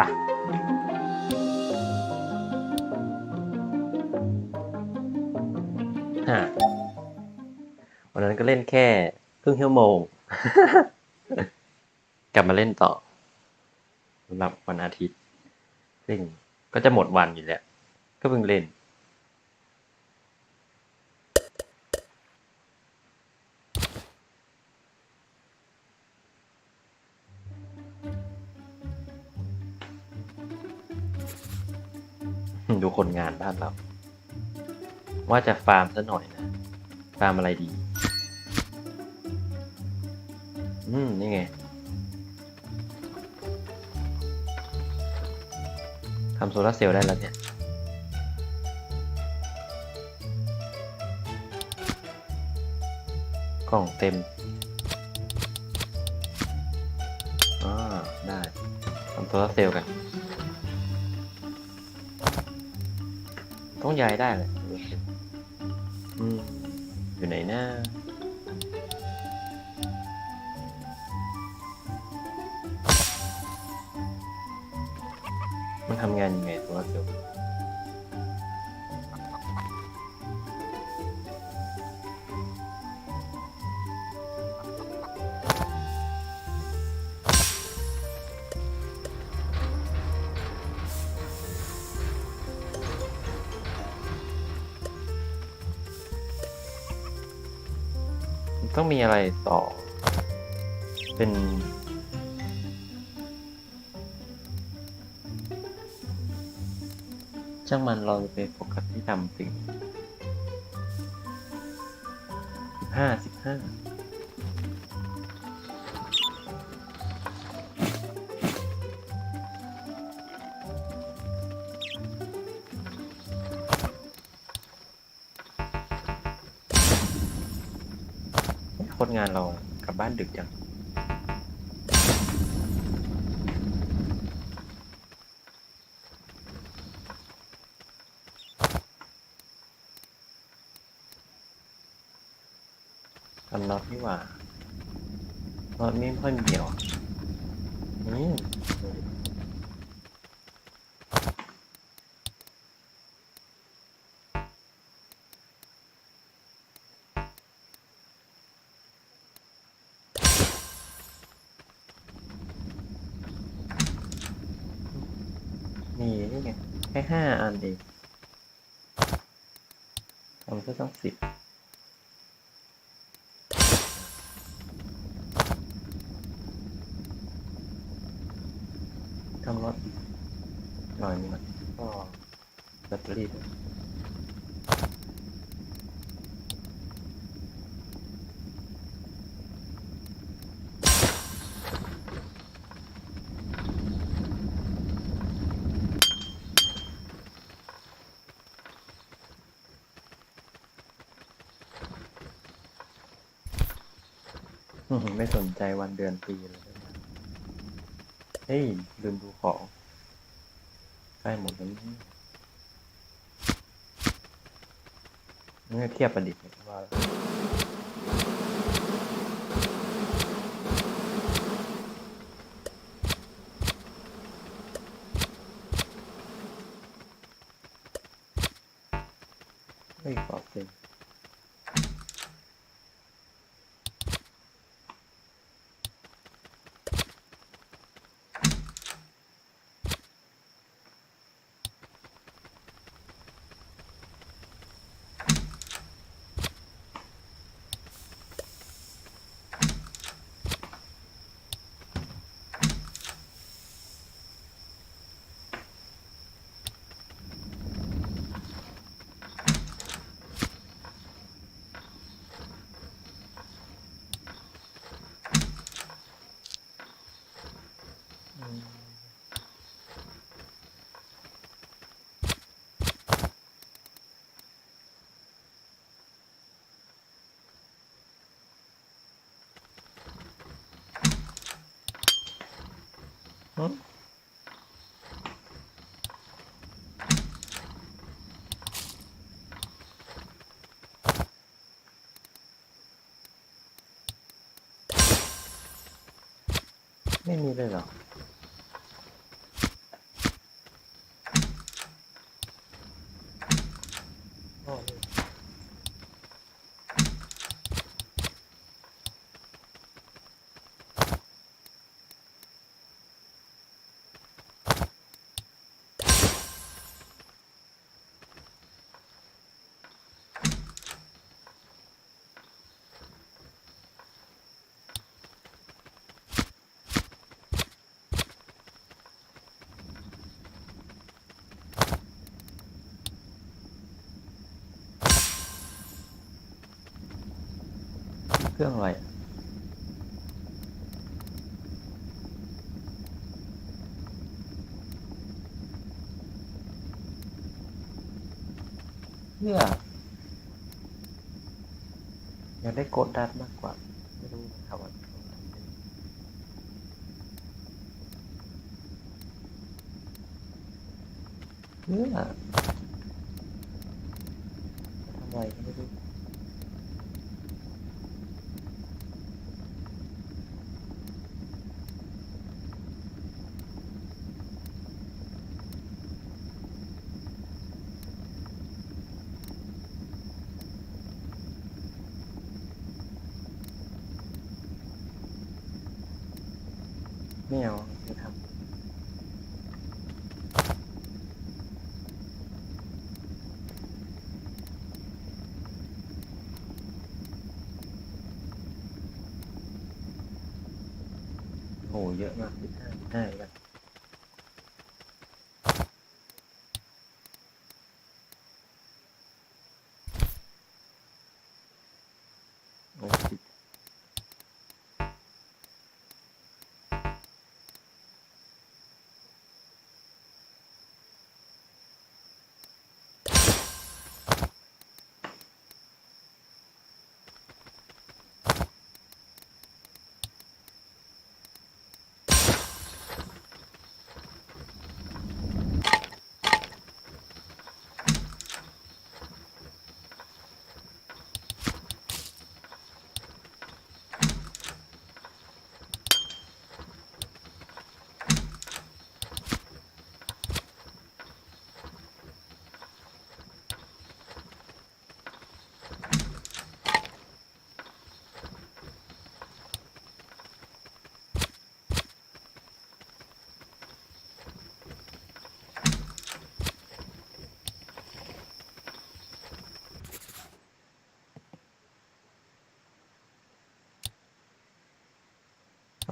ปะฮะวันนั้นก็เล่นแค่ครึ่งชั่วโมง กลับมาเล่นต่อสำหรับวันอาทิตย์ซึ่งก็จะหมดวันอยู่แล้ว ก็เพิ่งเล่น คนงานบ้านเรา ว่าจะฟาร์มซะหน่อยนะ ฟาร์มอะไรดี อืม นี่ไงทำโซลาเซลล์ได้แล้วเนี่ย กล่องเต็มอ่าได้ทำโซลาเซลล์กัน ต้องย้ายได้เลยอืมอยู่ไหนนะมันทำงานยังไงโซลาเซลล์ ต้องมีอะไรต่อ เป็น ช่างมันเราจะไปโฟกัสที่ทำสิ่งสิบห้าสิบห้า งานเรากลับบ้านดึกจัง ทำน็อตนี่หว่าน็อตไม่ค่อยมีเหรออืมมี ทำรถหน่อยนึงอะก็แบตเตอรี่ด้วยอื้อหือไม่สนใจวันเดือนปีเลยด้วยนะเฮ้ยลืมดูของใกล้หมดแล้วนี่นี่เทียบประดิษฐ์เนี่ยว่าแล้วเฮ้ยขอบเซ็น อืมหึ ไม่มีเลยเหรอ รื่องอะไรเพื่ออยากได้โกดดัดมากกว่า ไม่รู้มันทำอะไรเพื่อทำอะไรไม่รู้ ไม่เอาไม่ทำโหเยอะมากสิบห้าสิบห้า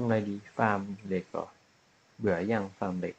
ทำอะไรดีฟาร์มเหล็กเหรอเบื่อยังฟาร์มเหล็ก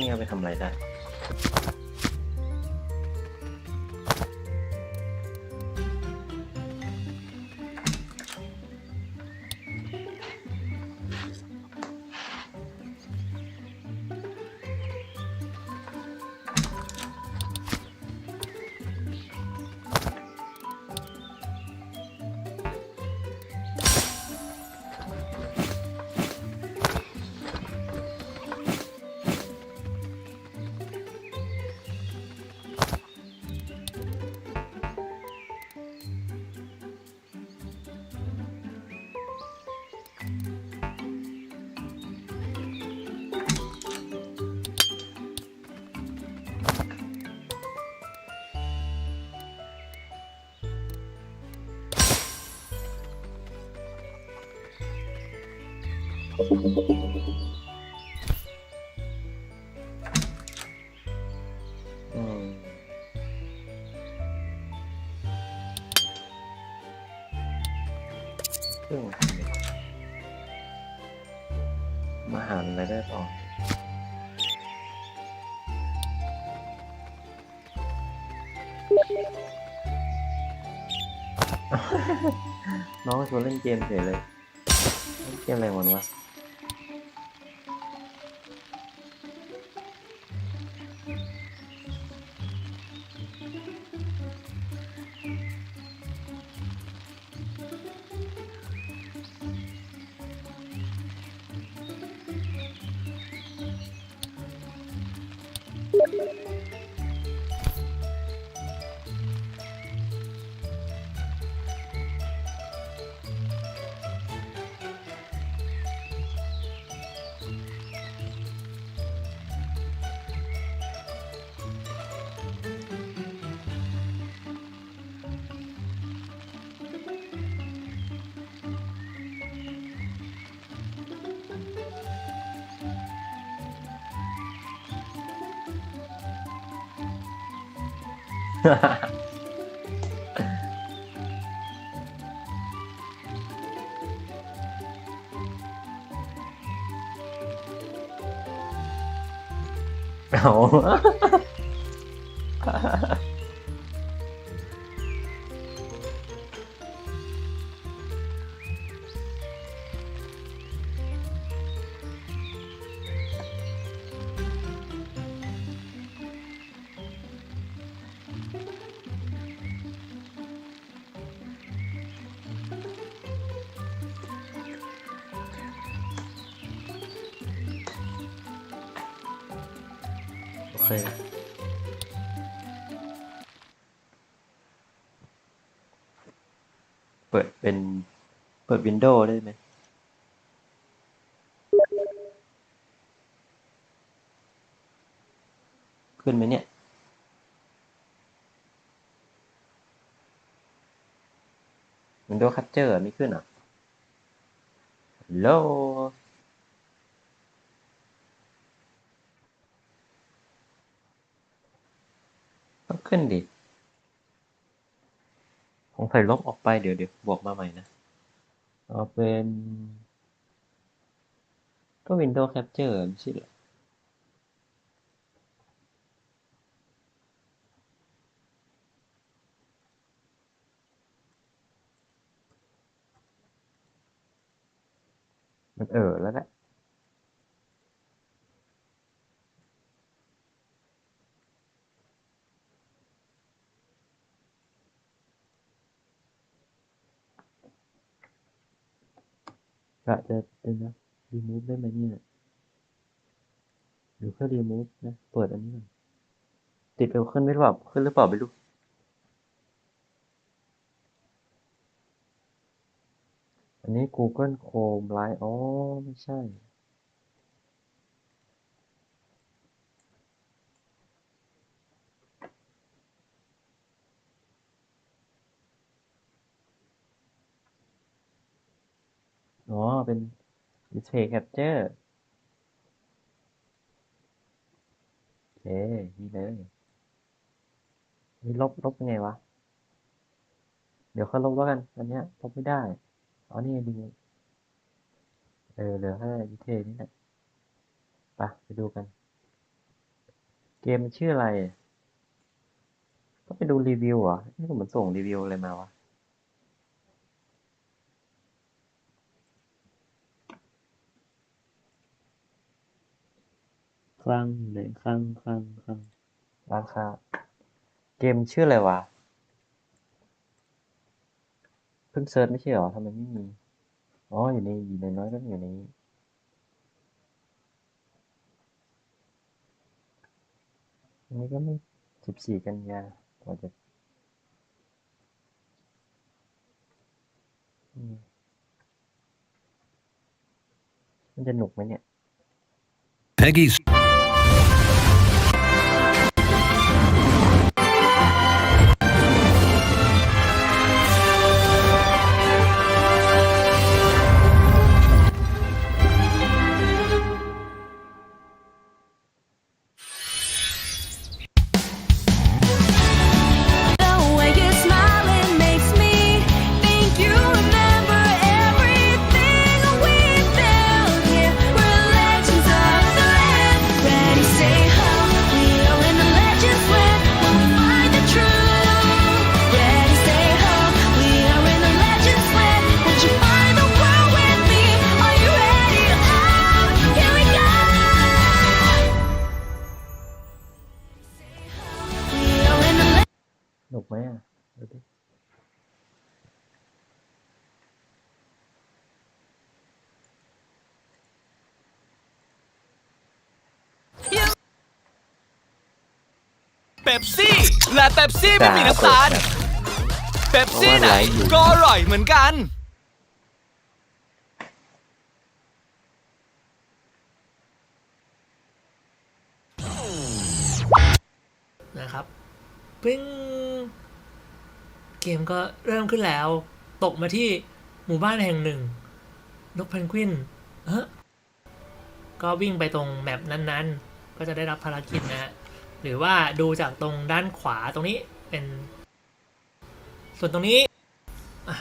นี้เอาไปทำอะไรได้ ครื่องทำเหล็กมาหารอะไรได้ต่อน้องชวนเล่นเกมเฉยเลย เล่นเกมอะไรของมันวะ เอ ดวินโดว์ได้ไหมขึ้นไหมเนี่ย Windows Catcher ไม่ขึ้นหรอะ Hello ต้องขึ้นดิสงสัยลบออกไปเดี๋ยวเดี๋ยวบวกมาใหม่นะ เอาเป็น ก็ Windows Capture ไม่ใช่เหรอมันเออแล้วแหละะจะเป็นนะ remove ได้ไหมเนี่ยหรือแค่ remove นะ เปิดอันนี้ก่อนติดเอวขึ้นไม่รู้แบบขึ้นหรือเปล่าไม่รู้อันนี้ Google Chrome Live อ๋อ ไม่ใช่ อ๋อ เป็น Display Capture โอเคนี่เลยนี่ลบลบยังไงวะ เดี๋ยวค่อยลบแล้วกัน อันเนี้ยลบไม่ได้อ๋อนี่ดีเออเหลือแค่ดีเทลนี่แหละไปไปดูกัน เกมมันชื่ออะไร ก็ไปดูรีวิวเหรอ นี่เหมือนส่งรีวิวอะไรมาวะ คลังหนคลังคลังคลังร้านค้าเกมชื่ออะไรวะ เพิ่งเซิร์ชไม่ใช่เหรอทำไมไม่มี อ๋อ อยู่ในอยู่ในน้อยก็อยู่ในนี้อันนี้ก็ไม่สิบสี่กันยากว่าจะมันจะหนุกไหมเนี่ย Peggy's. ป๊ปซี่ และเป๊ปซี่ไม่มีน้ำตาล เป๊ปซี่ไหนก็อร่อยเหมือนกัน นะครับปิ้งเกมก็เริ่มขึ้นแล้ว ตกมาที่หมู่บ้านแห่งหนึ่ง นกเพนกวินเฮ้ก็วิ่งไปตรงแมปนั้นๆ ก็จะได้รับภารกิจนะฮะ หรือว่าดูจากตรงด้านขวาตรงนี้เป็น ส่วนตรงนี้อะ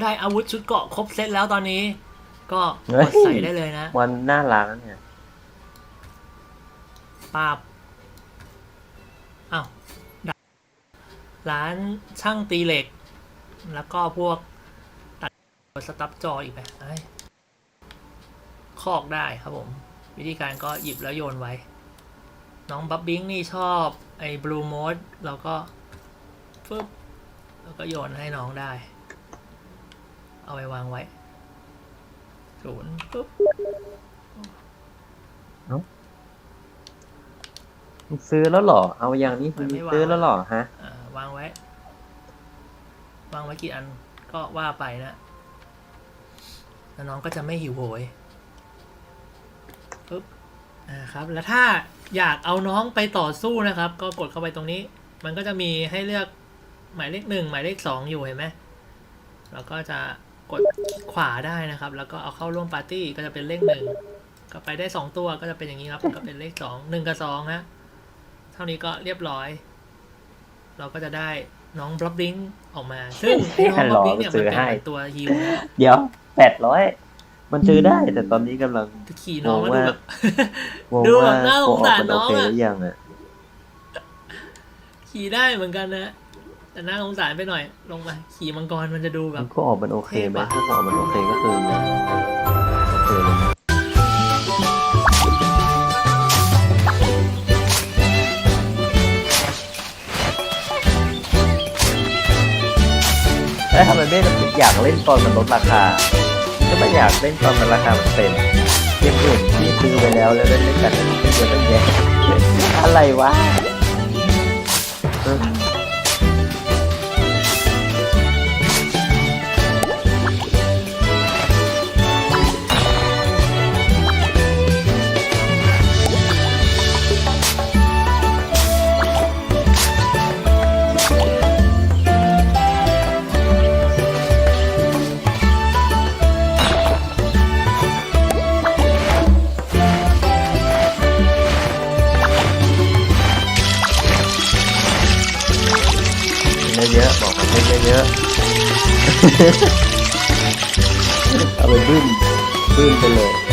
ได้อาวุธชุดเกราะครบเซตแล้วตอนนี้ ก็กดใส่ได้เลยนะมันน่ารักนะเนี่ยปาบอ้าวดับร้านช่างตีเหล็ก แล้วก็พวกตัดสตับจออีกแบบไอ้คอกได้ครับผม วิธีการก็หยิบแล้วโยนไว้ น้องบับบิงนี่ชอบไอ้บลูโมดแล้วก็ฟึบแล้วก็โยนให้น้องได้ เอาไปวางไว้ศูนย์ปุ๊บมึงซื้อแล้วเหรอ เอาอย่างนี้มึงซื้อแล้วเหรอฮะอ่าวางไว้ วางไว้กี่อันก็ว่าไปนะแล้วน้องก็จะไม่หิวโหยปึ๊บ อ่าครับแล้วถ้าอยากเอาน้องไปต่อสู้นะครับ ก็กดเข้าไปตรงนี้ มันก็จะมีให้เลือกหมายเลขหนึ่งหมายเลขสองอยู่เห็นไหมแล้วก็จะกดขวาได้นะครับ แล้วก็เอาเข้าร่วมปาร์ตี้ก็จะเป็นเลขหนึ่งก็ไปได้สองตัวก็จะเป็นอย่างนี้ครับก็เป็นเลขสองหนึ่งกับสองฮะเท่านี้ก็เรียบร้อย เราก็จะได้น้องบล็อบบิงออกมา ซึ่งไอ้น้องบล็อบบิงเนี่ยมันเป็นหมือนตัวฮิวเดี๋ยวแปดร้อย มันซื้อได้ แต่ตอนนี้กำลังขี่น้องแล้วงงดูว่าแบบงงดูว่าแบบน่าสงสารโกออกมันโอเคน้องอะหรือยังอะขี่ได้เหมือนกันนะแต่น่าสงสารไปหน่อย ลงมาขี่มังกรมันจะดูแบมับนก็ออกมันโอเคไหมเท่ปะถ้าออกมันโอเคก็คือโอเคแล้วทำไมไม่อยากเล่นตอนมันลดราคา ก็ไม่อยากเล่นตอนมันราคามันเต็มเกมอื่นที่ซื้อไปแล้วแล้วเล่นด้วยกันเยอะตั้งแยะอะไรวะ เออเล่นเยอะๆบอกมันเล่นเยอะๆเอาไปบึ้มบึ้มไปเลย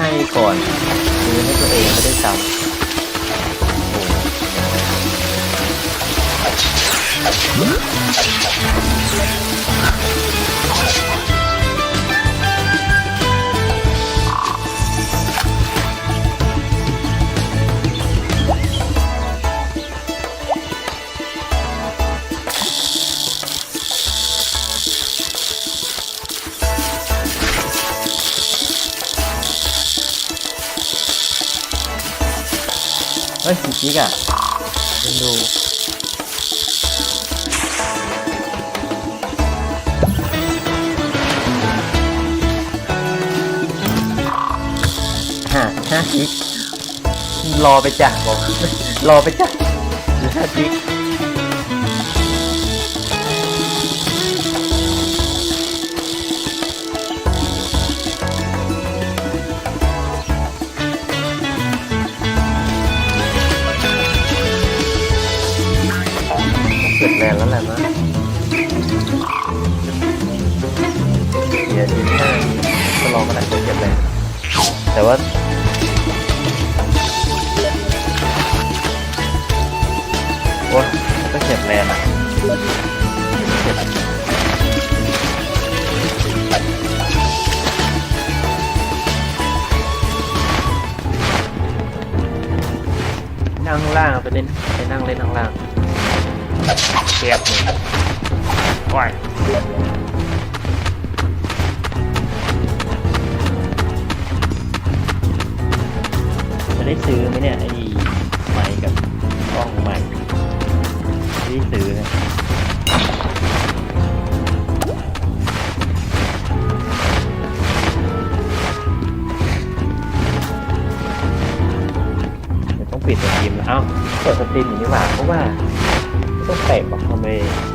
ให้ก่อนซื้อให้ตัวเองไม่ได้ซ้ำโอ้ เฮ้ยสิจิกอะเล่นดูห้าห้ากิกรอไปจ้ะบอกรอไปจ้ะหรือห้ากิก ว่าโอ้ยก็เก็บแรงอะเก็บนั่งล่างไปเล่นไปนั่งเล่นข้างล่างเก็บเลยโอ้ย ได้ซื้อไหมเนี่ยไอ้ไมค์กับกล้องใหม่ไม่ได้ซื้อนะเดี๋ยต้องปิดสตรีมแล้วเอ้าเปิดสตรีมอย่างนี้หว่าเพราะว่าต้องแปลกหรอกทำไม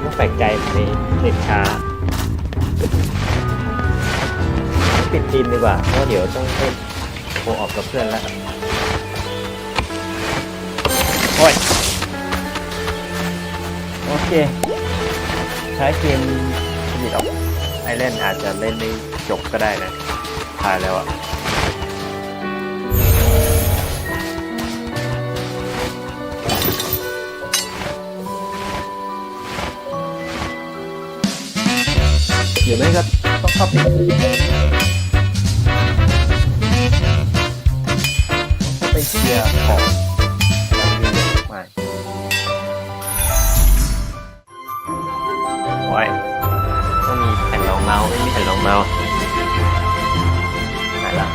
ต้องแปลกใจทำไมเน็ตช้าปิดสตรีมดีกว่าเพราะเดี๋ยวต้องเล่นโคออกกับเพื่อนแล้ว โอ้ยโอเค ใช้เกมสนิทออกไอเล่นอาจจะเล่นไม่จบก็ได้นะทายแล้วอะเดี๋ยวไม่ก็ต้องเข้าไปไปเคลียร์ของ เมาส์ไม่มีแผ่นรองเมาส์หายละ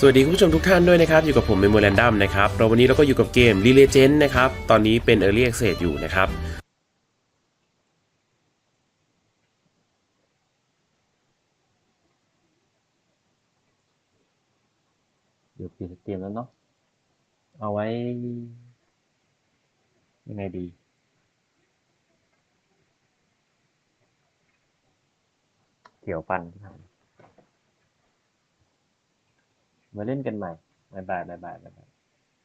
สวัสดีคุณผู้ชมทุกท่านด้วยนะครับ อยู่กับผมเมโมแรนดัมนะครับเราวันนี้เราก็อยู่กับเกม r e l e g e n d นะครับ ตอนนี้เป็น Early Access อยู่นะครับเดี๋ยวปิดสตรีมแล้วเนาะเอาไว้ยังไงดี เกี่ยวฟันมาเล่นกันใหม่บายบายบายบาย